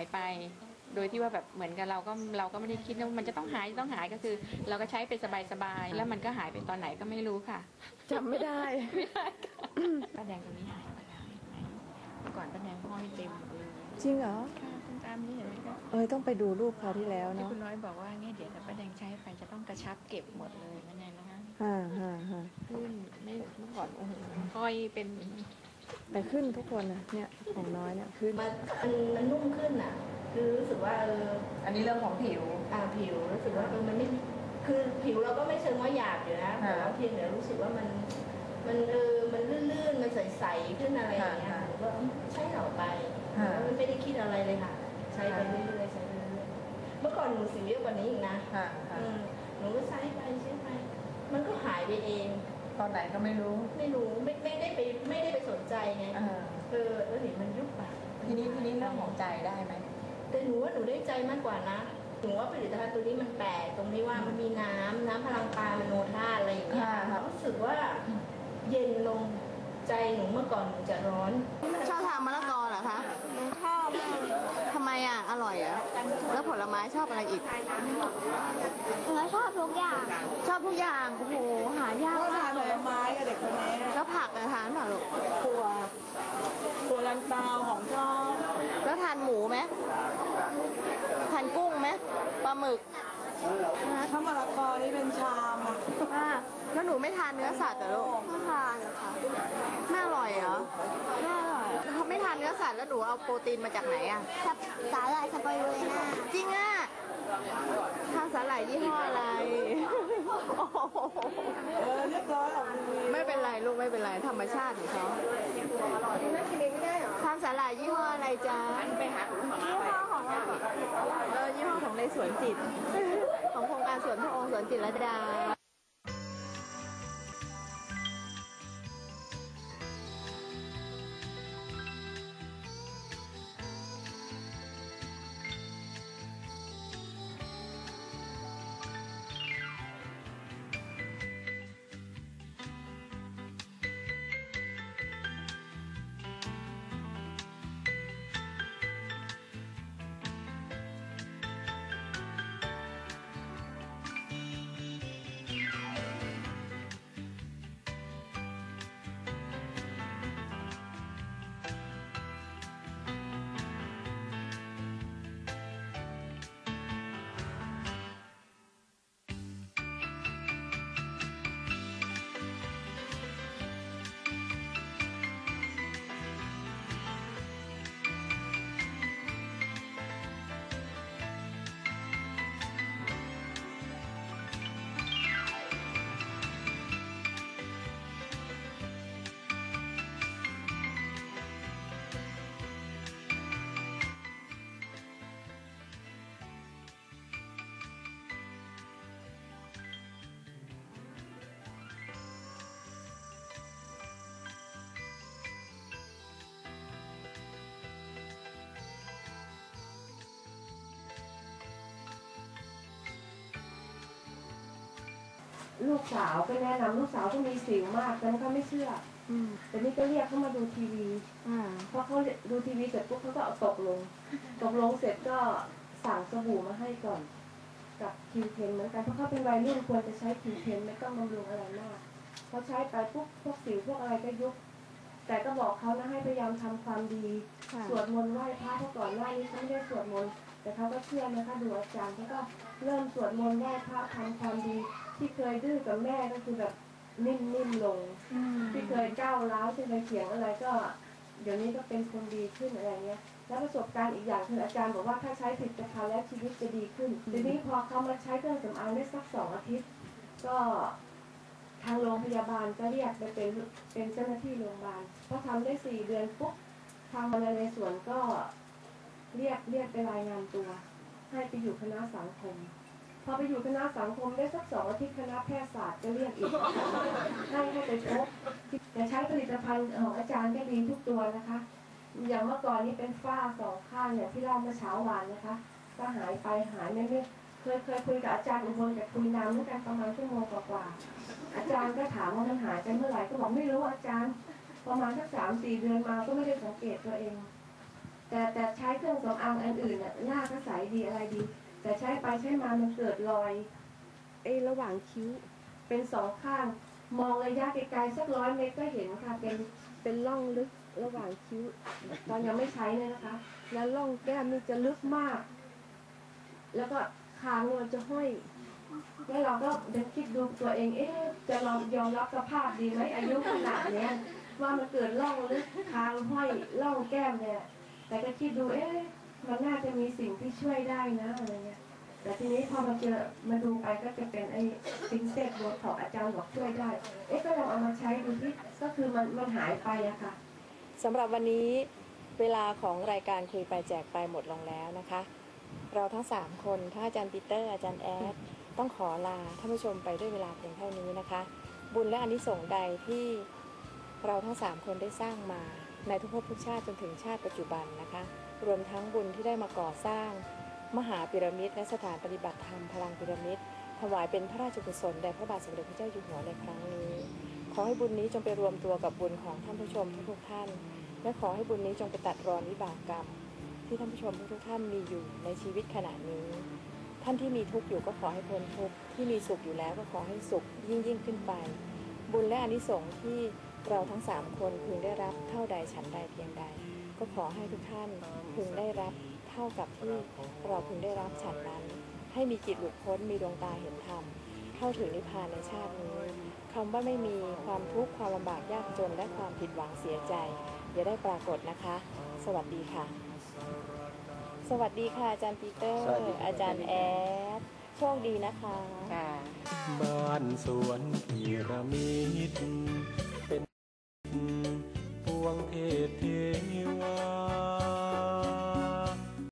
หายไปโดยที่ว่าแบบเหมือนกับเราก็เราก็ไม่ได้คิดว่ามันจะต้องหายต้องหายก็คือ เราก็ใช้ไปสบายๆแล้วมันก็หายไปตอนไหนก็ไม่รู้ค่ะจำไม่ได้ ไม่ได้ค่ะป้าแดงตรงนี้หายไปแล้วเห็นไหมเมื่อก่อนป้าแดงห้อยเต็มหมดเลยจริงเหรอค่ะคุณตามนี่เห็นไหมคะเอ้ยต้องไปดูรูปคราวที่แล้วที่เนาะคุณน้อยบอกว่าเนี่ยเดี๋ยวถ้าป้าแดงใช้ไปจะต้องกระชับเก็บหมดเลยป้าแดงนะคะฮ่าฮ่าฮ่าขึ้นไม่เมื่อก่อนโอ้โหห้อยเป็น แต่ขึ้นทุกคนนะเนี่ยของน้อยเนี่ยขึ้น มันมันมันนุ่มขึ้นอะ คือรู้สึกว่าเอออันนี้เรื่องของผิว อ่าผิวรู้สึกว่าเออมันไม่คือผิวเราก็ไม่เชิงว่าหยาบอยู่นะแต่ว่าเพียงแต่รู้สึกว่ามัน มันเออมันลื่นๆมันใสๆขึ้นอะไรอย่างเงี้ยหนูก็เออใช้ต่อไปแล้วมันไม่ได้คิดอะไรเลยค่ะ ใช้ไปเรื่อยๆใช้ไปเรื่อยๆเมื่อก่อนหนูสิวเยอะกว่านี้อีกนะค่ะค่ะอืมหนูก็ใช้ไปใช้ไปมันก็หายไปเองต อนไหนก็ไม่รู้ ไม่รู้ไม่ไม่ได้ไปไม่ได้ไปสนใจไงเออเออแล้วเห็นมันยุบไปทีนี้ทีนี้เรื่องของใจได้ไหมแต่หนูว่าหนูได้ใจมากกว่านะหนูว่าผลิตภัณฑ์ตัวนี้มันแปลกตรงที่ว่ามันมีน้ำน้ำพลังปลามันโนธาตุอะไรอย่างเงี้ยค่ะครับรู้สึกว่าเย็นลงใจหนูเมื่อก่อนหนูจะร้อนชอบทานมะละกอเหรอคะชอบทำไมอะอร่อยเหรอะแล้วผลไม้ชอบอะไรอีก หนูชอบทุกอย่าง ช อบทุกอย่างโอ้โหหายากมากเลยไม้กับเด็กคนนี้แล้วผักอะทานเปล่าลูกตัวตัวลันเตาของชอบแล้วทานหมูไหมทานกุ้งไหมปลาหมึกถ้ามะละกอนี่เป็นชามอะอ่าแล้วหนูไม่ทานเนื้อสัตว์เหรอลูกไม่ทานหรอกค่ะน่าอร่อยเหรอน่าอร่อยเขาไม่ทานเนื้อสัตว์แล้วหนูเอาโปรตีนมาจากไหนอะสับสาหร่ายสไปรูลีน่าจริงอะทานสาหร่ายยี่ห้ออะไรโอ้โห เออเรียบร้อยออกดีไม่เป็นไรลูกไม่เป็นไรธรรมชาติของเขาทานสาหร่ายยี่ห้ออะไรจ๊ะยี่ห้อของเราเออยี่ห้อของในสวนจิต ของโครงการสวนพระองค์สวนจิตรลดา ลูกสาวก็แนะนำลูกสาวก็มีสิวมากแต่เขาไม่เชื่อ อืมแต่นี่ก็เรียกเขามาดูทีวีอ่าพอเขาดูทีวีเสร็จปุ๊บเขาก็เอาตกลง ตกลงเสร็จก็สั่งสบู่มาให้ก่อน กับคิวเทนเหมือนกันเพราะเขาเป็นวัยรุ่นควรจะใช้คิวเทนไม่ต้องบำรุงอะไรมากพอใช้ไปปุ๊บพวกสิวพวกอะไรก็ยุบแต่ก็บอกเขานะให้พยายามทำความดีค่ะสวดมนต์ไหว้พระเพราะก่อนหน้านี้เขาไม่ได้สวดมนต์ แต่เขาก็เชื่อนะคะดูอาจารย์เขาก็เริ่มสวดมนต์ไหว้พระทำความดี ที่เคยดื้อกับแม่ก็คือแบบนิ่มๆลงอืมที่เคยก้าวร้าวที่เคยเถียงอะไรก็ เดี๋ยวนี้ก็เป็นคนดีขึ้นอะไรเงี้ย แล้วประสบการณ์อีกอย่างคืออาจารย์บอกว่าถ้าใช้ผลิตภัณฑ์แล้วชีวิตจะดีขึ้นทีนี้พอเขามาใช้เครื่องสำอางได้สักสองอาทิตย์ ก็ทางโรงพยาบาลก็เรียกไปเป็นเป็นเจ้าหน้าที่โรงพยาบาลพอทำได้สี่เดือนปุ๊บทางมาในสวนก็ เรียกเรียกไปรายงานตัว ให้ไปอยู่คณะสังคม พอไปอยู่คณะสังคมได้สักสองอาทิตย์คณะแพทยศาสตร์ก็เรียกอีกให้ให้ไปพบแต่ใช้ผลิตภัณฑ์ของอาจารย์ก็ดีทุกตัวนะคะ อย่างเมื่อก่อนนี้เป็นฝ้าสองข้างอย่างที่เล่าเมื่อเช้าวานนะคะก็หายไปหายไม่ไม่เคยเคยคุยกับอาจารย์อุบลแต่คุยนานเหมือนกันประมาณชั่วโมงกว่าๆอาจารย์ก็ถามว่ามันหายไปเมื่อไหร่ก็บอกไม่รู้อาจารย์ ประมาณสักสามสี่เดือนมาก็ไม่ได้สังเกตตัวเอง แต่แต่ใช้เครื่องสำอางอันอื่นน่ะหน้าก็ใสดีอะไรดี แต่ใช้ไปใช้มามันเกิดรอยไอ้ระหว่างคิ้ว เป็นสองข้าง มองระยะไกลๆสักร้อยเมตรก็เห็นค่ะเป็นเป็นร่องลึกระหว่างคิ้ว ตอนยังไม่ใช้เนี่ยนะคะ แล้วร่องแก้มนี่จะลึกมาก แล้วก็คางเนี่ยมันจะห้อยแล้วเราก็เดินคิดดูตัวเอง เอ๊ะจะลองยอมรับสภาพดีไหมอายุขนาดเนี้ยว่ามันเกิดร่องลึกคางห้อยร่องแก้มเนี่ย แต่ก็คิดดูเอ๊ะมันน่าจะมีสิ่งที่ช่วยได้นะอะไรเงี้ย แต่ทีนี้พอมาเจอมาดูไปก็จะเป็นไอ้ซิงเซตโบท็อกอาจารย์บอกช่วยได้ เอ๊ะก็ลองเอามาใช้ดูที่ก็คือมันมันหายไปอะค่ะสำหรับวันนี้เวลาของรายการคุยไปแจกไปหมดลงแล้วนะคะ เราทั้ง 3 คนทั้งอาจารย์ปีเตอร์อาจารย์แอดต้องขอลาท่านผู้ชมไปด้วยเวลาเพียงเท่านี้นะคะ บุญและอานิสงส์ใดที่เราทั้ง 3 คนได้สร้างมา ในทุกภพทุกชาติจนถึงชาติปัจจุบันนะคะ รวมทั้งบุญที่ได้มาก่อสร้าง มหาพีระมิดและสถานปฏิบัติธรรมพลังพีระมิดถวายเป็นพระราชกุศลแด่พระบาทสมเด็จพระเจ้าอยู่หัวในครั้งนี้ ขอให้บุญนี้จงไปรวมตัวกับบุญของท่านผู้ชมทุกๆท่าน และขอให้บุญนี้จงไปตัดรอนวิบากกรรม ที่ท่านผู้ชมทุกๆท่านมีอยู่ในชีวิตขณะนี้ ท่านที่มีทุกข์อยู่ก็ขอให้พ้นทุกข์ที่มีสุขอยู่แล้วก็ขอให้สุขยิ่งยิ่งขึ้นไป บุญและอานิสงส์ที่ เราทั้งสามคนพึงได้รับเท่าใดฉันใดเพียงใด ก็ขอให้ทุกท่านพึงได้รับเท่ากับที่เราพึงได้รับฉันนั้น ให้มีจิตหลุดพ้นมีดวงตาเห็นธรรมเข้าถึงนิพพานในชาตินี้คำว่าไม่มีความทุกข์ความลำบากยากจนและความผิดหวังเสียใจ อย่าได้ปรากฏนะคะ สวัสดีค่ะ สวัสดีค่ะอาจารย์ปีเตอร์สวัสดีครับอาจารย์แอดโชคดีนะคะค่ะบ้านสวนพีระมิด